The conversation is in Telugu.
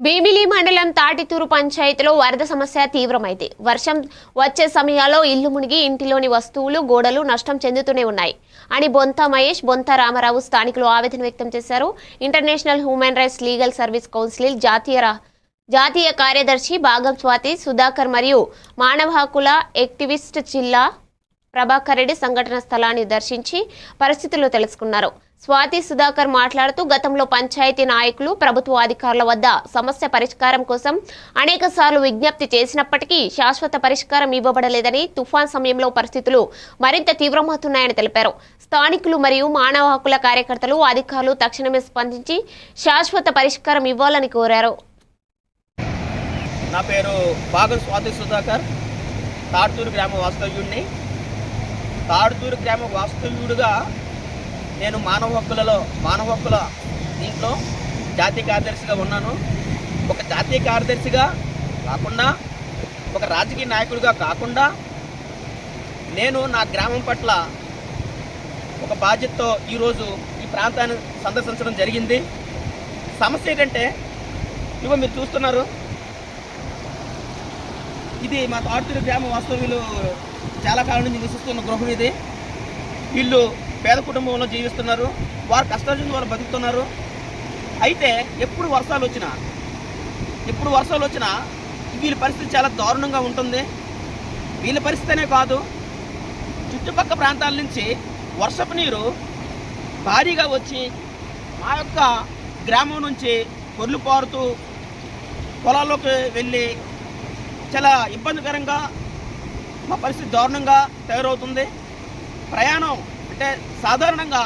భీమిలి మండలం తాటితూరు పంచాయతీలో వరద సమస్య తీవ్రమైంది. వర్షం వచ్చే సమయాల్లో ఇల్లు మునిగి ఇంటిలోని వస్తువులు గోడలు నష్టం చెందుతూనే ఉన్నాయి. అని బొంత మహేష్ బొంత రామారావు స్థానికులు ఆవేదన వ్యక్తం చేశారు. International human rights legal service council జాతీయ జాతీయ కార్యదర్శి భాగం స్వాతి సుధాకర్ మరియు మానవ హక్కుల యాక్టివిస్ట్ జిల్లా ప్రభాకర్ రెడ్డి సంఘటన స్థలాన్ని దర్శించి పరిస్థితులు తెలుసుకున్నారు. స్వాతి సుధాకర్ మాట్లాడుతూ గతంలో పంచాయతీ నాయకులు ప్రభుత్వ అధికారుల వద్ద సమస్య పరిష్కారం కోసం అనేక సార్లు విజ్ఞప్తి చేసినప్పటికీ శాశ్వత పరిష్కారం ఇవ్వబడలేదని తుఫాన్ సమయంలో పరిస్థితులు మరింత తీవ్రమవుతున్నాయని తెలిపారు. స్థానికులు మరియు మానవ హక్కుల కార్యకర్తలు అధికారులు తక్షణమే స్పందించి శాశ్వత పరిష్కారం ఇవ్వాలని కోరారు. నా పేరు బాగం స్వాతి సుధాకర్ తాడుతూరు గ్రామ వాస్తవ్యుడిని తాడుతూరు గ్రామ వాస్తవ్యుడిగా నేను మానవ హక్కులలో మానవ హక్కుల దీంట్లో జాతీయ కార్యదర్శిగా ఉన్నాను. ఒక జాతీయ కార్యదర్శిగా కాకుండా ఒక రాజకీయ నాయకుడిగా కాకుండా నేను నా గ్రామం పట్ల ఒక బాధ్యతతో ఈరోజు ఈ ప్రాంతాన్ని సందర్శించడం జరిగింది. సమస్య ఏంటంటే ఇవ్వ మీరు చూస్తున్నారు ఇది మా తాడుతూరు గ్రామ వాస్తవ్యులు చాలా కాలం నుంచి నివసిస్తున్న గృహం ఇది. వీళ్ళు పేద కుటుంబంలో జీవిస్తున్నారు. వారు కష్టార్జితం వారు బతుకుతున్నారు. అయితే ఎప్పుడు వర్షాలు వచ్చినా ఎప్పుడు వర్షాలు వచ్చినా వీళ్ళ పరిస్థితి చాలా దారుణంగా ఉంటుంది. వీళ్ళ పరిస్థితి కాదు. చుట్టుపక్కల ప్రాంతాల నుంచి వర్షపు నీరు భారీగా వచ్చి మా యొక్క గ్రామం నుంచి పొర్లు పారుతూ పొలాల్లోకి వెళ్ళి చాలా ఇబ్బందికరంగా మా పరిస్థితి దారుణంగా తయారవుతుంది. ప్రయాణం అంటే సాధారణంగా